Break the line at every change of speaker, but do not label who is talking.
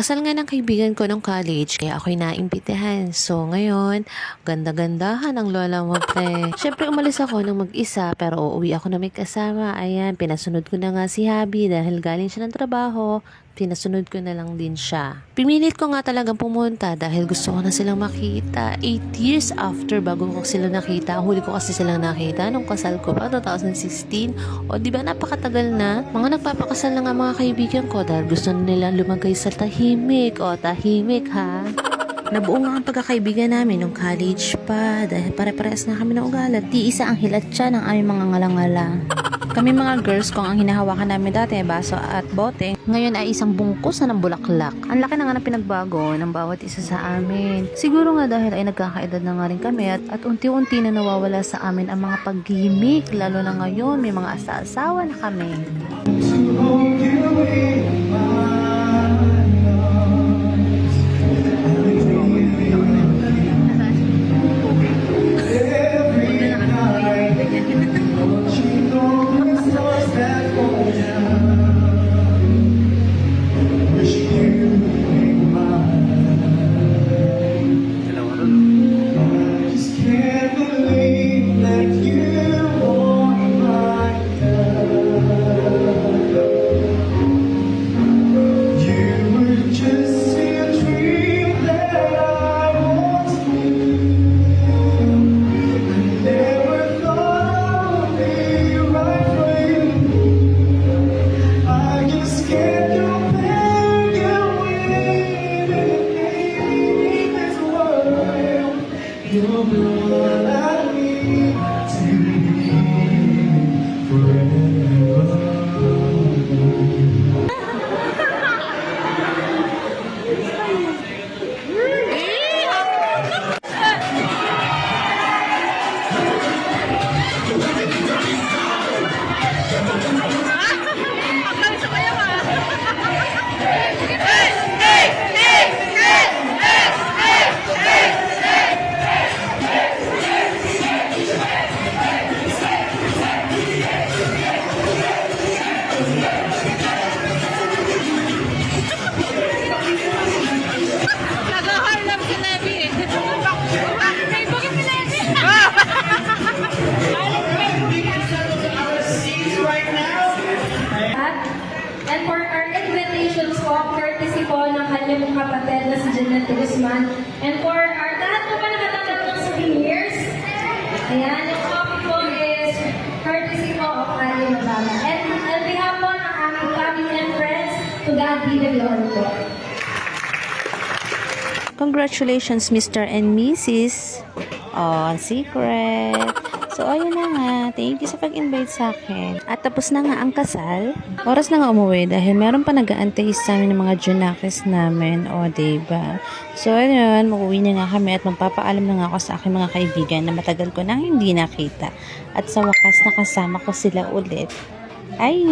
Kasal nga ng kaibigan ko nung college, kaya ako'y naimbitahan. So ngayon, ganda-gandahan ang lola mo, pre. Siyempre umalis ako ng mag-isa, pero uuwi ako na may kasama. Ayan, pinasunod ko na nga si Habi dahil galing siya ng trabaho. Pinasunod ko na lang din siya. Pinilit ko nga talagang pumunta dahil gusto ko na silang makita. 8 years after bago ko sila nakita. Huli ko kasi silang nakita nung kasal ko pa, 2016. O di ba napakatagal na? Mga nagpapakasal na nga mga kaibigan ko dahil gusto nila lumagay sa tahimik. O tahimik ha. Nabuo nga ang pagkakaibigan namin nung college pa dahil pare-parehas na kami ng ugalat. Di isa ang hilat siya ng aming mga ngalangala. Kami mga girls kung ang hinahawakan namin dati ay baso at bote, ngayon ay isang bungkus na ng bulaklak. Ang laki na nga ng pinagbago ng bawat isa sa amin. Siguro nga dahil ay nagkakaedad na nga rin kami at, at unti-unti na nawawala sa amin ang mga paggimik, lalo na ngayon may mga asa-asawa na kami.
Can't one I need to be forever.
And for our invitations po, courtesy po ng kanyang kapatid na si Janet Guzman. And for our lahat po ba nakatatanggap ng souvenirs? Ayan, yung copy po is courtesy po of Ali Mabama. And on behalf po ng aming family and friends, to God be the glory po.
Congratulations, Mr. and Mrs. On secret. So, ayun na nga. Thank you sa pag-invite sa akin. At tapos na nga ang kasal. Oras na nga umuwi dahil meron pa nag-aantay sa amin ng mga junakis namin. O, diba? So, ayun. Mag-uwi na nga kami at magpapaalam na nga ako sa aking mga kaibigan na matagal ko nang hindi nakita. At sa wakas nakasama ko sila ulit. Ay!